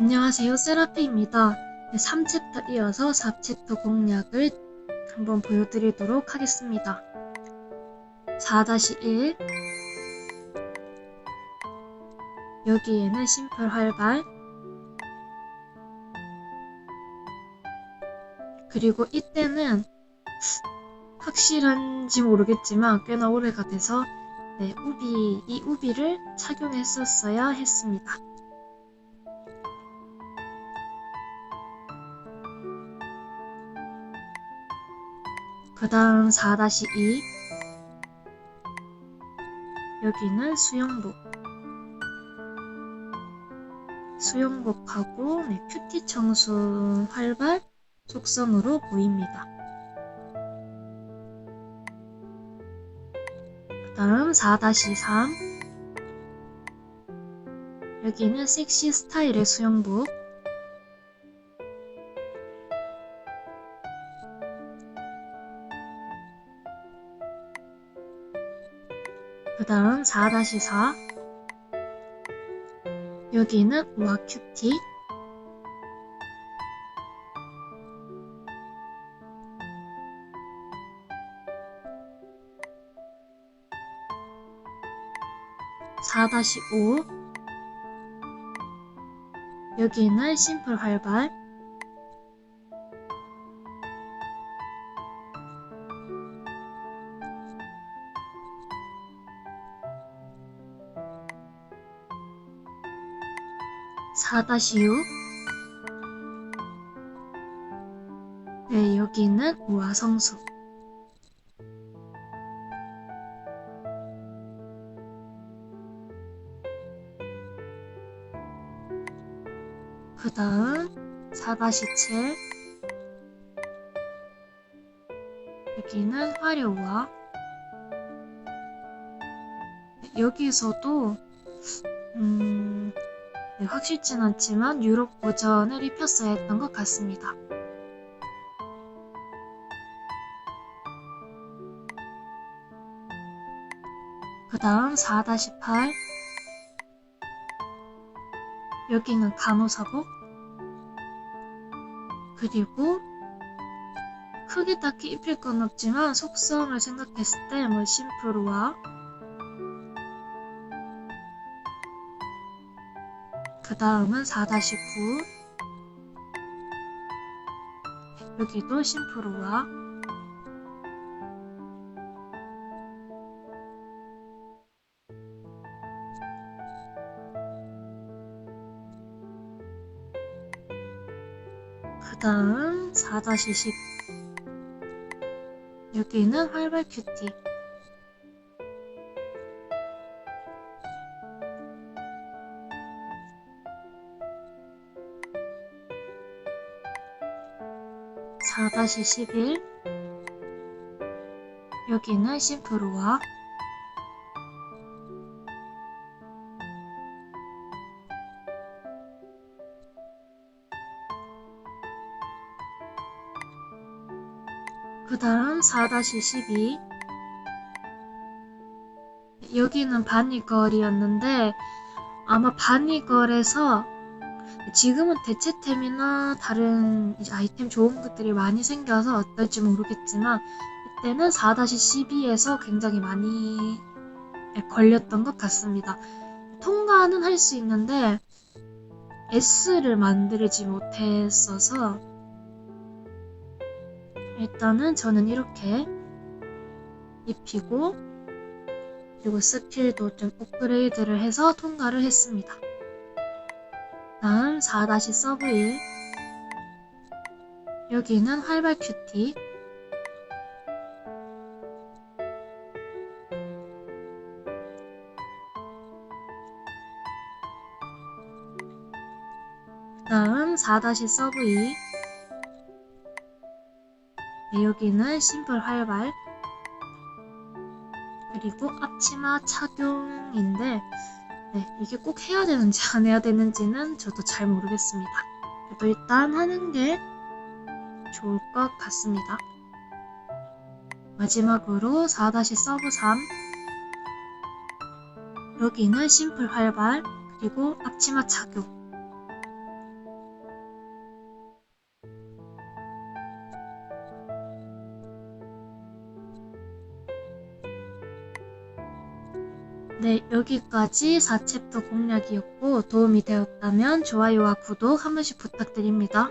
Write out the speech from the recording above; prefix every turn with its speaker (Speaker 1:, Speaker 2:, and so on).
Speaker 1: 안녕하세요. 세라피입니다. 3챕터 이어서 4챕터 공략을 한번 보여드리도록 하겠습니다. 4-1 여기에는 심플 활발 그리고 이때는 확실한지 모르겠지만 꽤나 오래가 돼서 네, 우비, 이 우비를 착용했었어야 했습니다. 그 다음 4-2 여기는 수영복. 수영복하고 네, 큐티 청순 활발 속성으로 보입니다. 그 다음 4-3 여기는 섹시 스타일의 수영복 그 다음 4-4 여기는 우아 큐티. 사5 여기는 심플 활발 사6 네, 여기는 우아성수. 그 다음 4-7 여기는 화려우아. 여기서도 음, 네, 확실진 않지만 유럽 버전을 입혔어야 했던 것 같습니다. 그 다음 4-8 여기는 간호사복. 그리고 크게 딱히 입힐 건 없지만 속성을 생각했을 때 뭐 심플우와 그 다음은 4-9 여기도 심플우와. 그 다음 4-10 여기는 활발 큐티 사 다시 11 여기는 심플우아 그 다음 4-12 여기는 바니걸이었는데 아마 바니걸에서 지금은 대체템이나 다른 아이템 좋은 것들이 많이 생겨서 어떨지 모르겠지만 이때는 4-12에서 굉장히 많이 걸렸던 것 같습니다. 통과는 할 수 있는데 S를 만들지 못했어서 일단은 저는 이렇게 입히고 그리고 스킬도 좀 업그레이드를 해서 통과를 했습니다. 다음 4-1 여기는 활발 큐티. 다음 4-2 네, 여기는 심플 활발. 그리고 앞치마 착용인데 네, 이게 꼭 해야 되는지 안 해야 되는지는 저도 잘 모르겠습니다. 그래도 일단 하는 게 좋을 것 같습니다. 마지막으로 4-서브 3 여기는 심플 활발 그리고 앞치마 착용 네, 여기까지 4챕터 공략이었고 도움이 되었다면 좋아요와 구독 한 번씩 부탁드립니다.